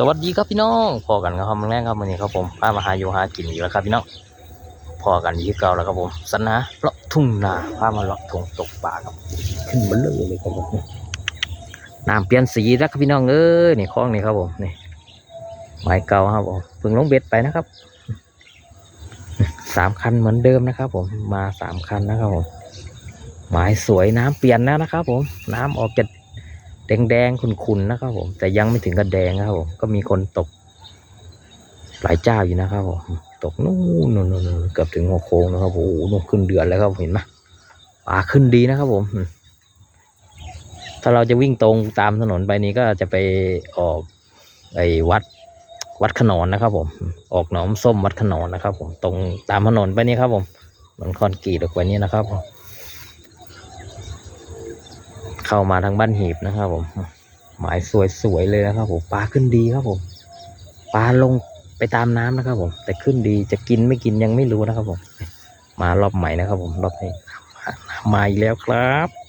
สวัสดีครับพี่น้องพอกันครับมันแรกครับวันนี้ครับผมป้ามาหาอยู่หากินอยู่แล้วครับพี่น้องพอกันที่เก่าแล้วครับผมสนะเลาะทุ่งนาพามาเลาะทงตกปลาครับ ขึ้นมาเลยเลยครับผมน้ำเปลี่ยนสีแล้วครับพี่น้องเอ้ยนี่คลองนี่ครับผมนี่หมายเก่าครับผมเพิ่งลงเบ็ดไปนะครับสามคันเหมือนเดิมนะครับ ผมมาสามคันนะครับผมหมายสวยน้ำเปลี่ยนแล้วนะครับ ผมน้ำออกจะ แดงแดงๆขุ่นๆนะครับผม แต่ยังไม่ถึงกับแดงนะครับผม ก็มีคนตก หลายเจ้าอยู่นะครับผม ตกนู่นนู่นนู่นเกือบถึงหัวโค้งนะครับผมโอ้โหนู่นขึ้นเดือนแล้วครับเห็นไหมปลาขึ้นดีนะครับผมอืมถ้าเราจะวิ่งตรงตามถนนไปนี้ก็จะไปออกไอ้วัดวัดขนอนนะครับผม ออกหนองส้มวัดขนอนนะครับผม ตรงตามถนนไปนี้ครับผมถนนคอนกรีตออกไปนี้นะครับผม เข้ามาทางบ้านหีบนะครับผม หมายสวยๆเลยนะครับผมปลาขึ้นดีครับผมปลาลงไปตามน้ำนะครับ ผม แต่ขึ้นดีจะกินไม่กินยังไม่รู้นะครับผม มารอบใหม่นะครับผมรอบนี้มาอีกแล้วครับ